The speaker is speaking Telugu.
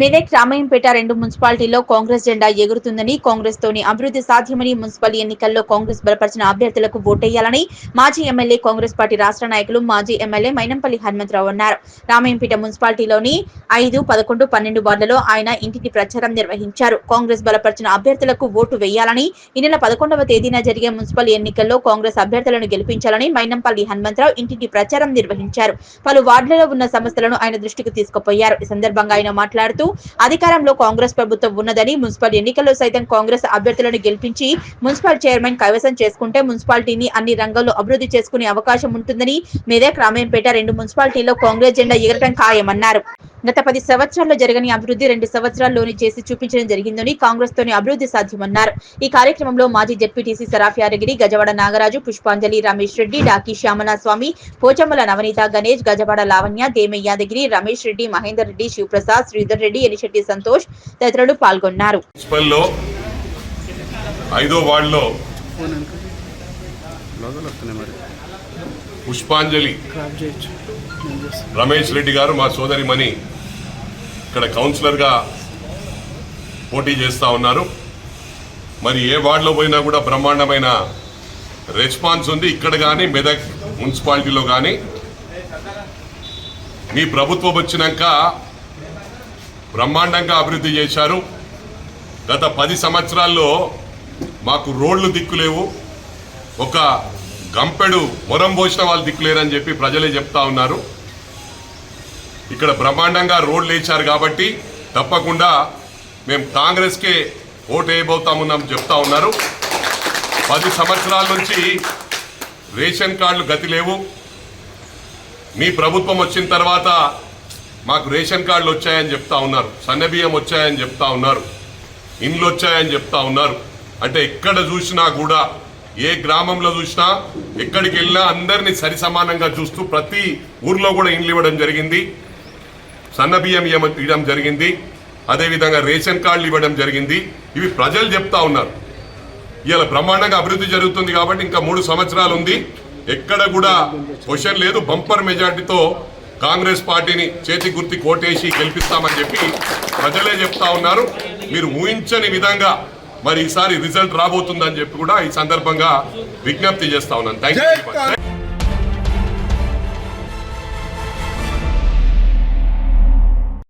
మెదక్ రామయ్యంపేట రెండు మున్సిపాలిటీల్లో కాంగ్రెస్ జెండా ఎగురుతుందని కాంగ్రెస్ తోని అభివృద్ధి సాధ్యమని మున్సిపల్ ఎన్నికల్లో కాంగ్రెస్ బలపరిచిన అభ్యర్థులకు ఓటేయాలని మాజీ ఎమ్మెల్యే కాంగ్రెస్ పార్టీ రాష్ట్ర నాయకులు మాజీ ఎమ్మెల్యే మైనంపల్లి హనుమంతరావు అన్నారు. రామయ్యంపేట మున్సిపాలిటీలోని ఐదు పదకొండు పన్నెండు వార్డులలో ఆయన ఇంటికి ప్రచారం నిర్వహించారు. కాంగ్రెస్ బలపరిచిన అభ్యర్థులకు ఓటు వేయాలని ఈ నెల పదకొండవ తేదీన జరిగే మున్సిపల్ ఎన్నికల్లో కాంగ్రెస్ అభ్యర్థులను గెలిపించాలని మైనంపల్లి హనుమంతరావు ఇంటికి ప్రచారం నిర్వహించారు. పలు వార్డులలో ఉన్న సమస్యలను ఆయన దృష్టికి తీసుకుపోయారు. ఈ సందర్భంగా ఆయన మాట్లాడుతూ అధికారంలో కాంగ్రెస్ ప్రభుత్వం ఉన్నదని మున్సిపల్ ఎన్నికల్లో సైతం కాంగ్రెస్ అభ్యర్థులను గెలిపించి మున్సిపల్ చైర్మన్ కైవసం చేసుకుంటే మున్సిపాలిటీని అన్ని రంగాల్లో అభివృద్ధి చేసుకునే అవకాశం ఉంటుందని మెదక్ రామయ్యంపేట రెండు మున్సిపాలిటీల్లో కాంగ్రెస్ జెండా ఎగరటం ఖాయమన్నారు. గత పది సంవత్సరాల్లో జరగని అభివృద్ధి రెండు సంవత్సరాల్లోనే చేసి చూపించడం జరిగిందని కాంగ్రెస్ తోని అభివృద్ధి సాధ్యమన్నారు. ఈ కార్యక్రమంలో మాజీ జెడ్పీటీసీ సరాఫ్ యాదగిరి గజవాడ నాగరాజు పుష్పాంజలి రమేష్ రెడ్డి డాకి శ్యామల స్వామి పోచమ్మల నవనీత గణేష్ గజవాడ లావణ్య దేమె యాదగిరి రమేష్ రెడ్డి మహేందర్ రెడ్డి శివప్రసాద్ శ్రీధర్ రెడ్డి ఎలిశెట్టి సంతోష్ తదితరులు పాల్గొన్నారు. పుష్పాంజలి రమేష్ రెడ్డి గారు మా సోదరిమణి ఇక్కడ కౌన్సిలర్గా పోటీ చేస్తూ ఉన్నారు. మరి ఏ వార్డులో పోయినా కూడా బ్రహ్మాండమైన రెస్పాన్స్ ఉంది. ఇక్కడ కానీ మెదక్ మున్సిపాలిటీలో కానీ మీ ప్రభుత్వం వచ్చినాక బ్రహ్మాండంగా అభివృద్ధి చేశారు. గత పది సంవత్సరాల్లో మాకు రోడ్లు దిక్కులేవు. ఒక గంపెడు మొరం పోసిన వాళ్ళు దిక్కులేరని చెప్పి ప్రజలే చెప్తా ఉన్నారు. ఇక్కడ బ్రహ్మాండంగా రోడ్లు వేశారు కాబట్టి తప్పకుండా మేము కాంగ్రెస్కే ఓటు వేయబోతామున్నాం చెప్తా ఉన్నారు. పది సంవత్సరాల నుంచి రేషన్ కార్డులు గతి లేవు. మీ ప్రభుత్వం వచ్చిన తర్వాత మాకు రేషన్ కార్డులు వచ్చాయని చెప్తా ఉన్నారు. సన్నబియ్యం వచ్చాయని చెప్తా ఉన్నారు. ఇండ్లు వచ్చాయని చెప్తా ఉన్నారు. అంటే ఎక్కడ చూసినా కూడా ఏ గ్రామంలో చూసినా ఎక్కడికి వెళ్ళినా అందరినీ సరి సమానంగా చూస్తూ ప్రతి ఊర్లో కూడా ఇండ్లు ఇవ్వడం జరిగింది. సన్నబియ్యం ఇవ్వడం జరిగింది. అదేవిధంగా రేషన్ కార్డులు ఇవ్వడం జరిగింది. ఇవి ప్రజలు చెప్తా ఉన్నారు. ఇవాళ బ్రహ్మాండంగా అభివృద్ధి జరుగుతుంది కాబట్టి ఇంకా మూడు సంవత్సరాలు ఉంది. ఎక్కడ కూడా క్వశ్చన్ లేదు. బంపర్ మెజార్టీతో కాంగ్రెస్ పార్టీని చేతి గుర్తి కోటేసి గెలిపిస్తామని చెప్పి ప్రజలే చెప్తా ఉన్నారు. మీరు ఊహించని విధంగా మరి ఈసారి రిజల్ట్ రాబోతుందని చెప్పి కూడా ఈ సందర్భంగా విజ్ఞప్తి చేస్తా ఉన్నాను. Thank you